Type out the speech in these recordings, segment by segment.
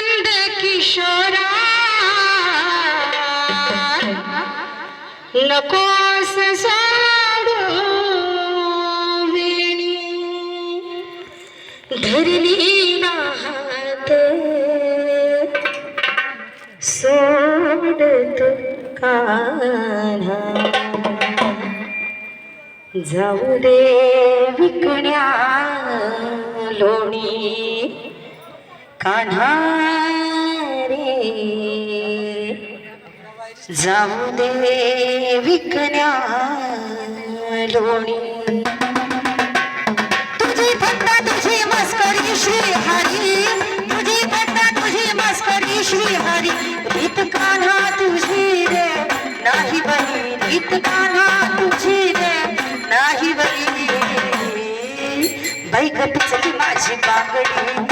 नंद किशोरा नकोस वेणी. धरली नाहात सोडत कान्हा. जाऊ दे विकण्या लोणी कान्हा रे जाऊ दे विकण्या लोणी तुझी फक्त तुझी मस्करी श्री हरी तुझी फक्त तुझी मस्करी श्री हरी रीत कान्हा तुझी रे. नाही बही रीत कान्हा तुझी रे. नाही बही बैग पिचली माझी बांगडी.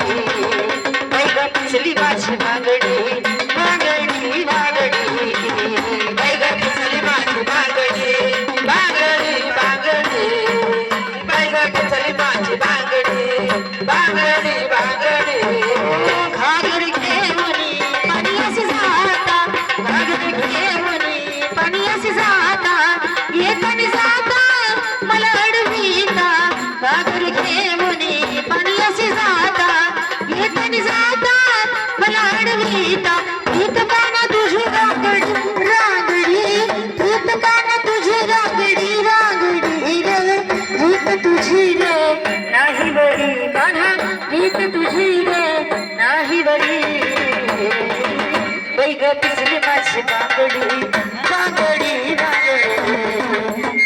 झिरे नाही बरी बैग पिचली माझी बांगडी बांगडी बांगडी।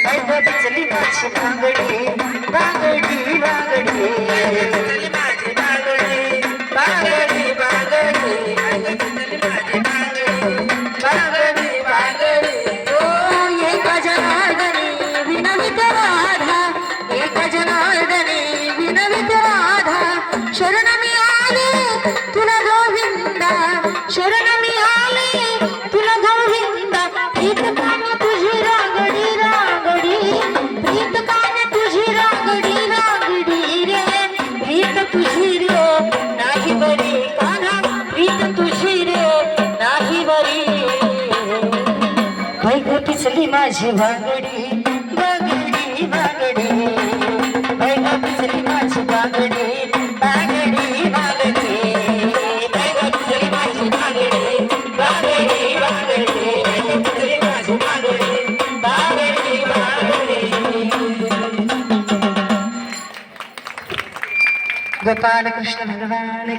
बैग पिचली माझी बांगडी बांगडी बांगडी। बैग पिचली माझी बागडी बागडी बागडी माझी बागडी बागडी बागडी गोपालकृष्ण भगवान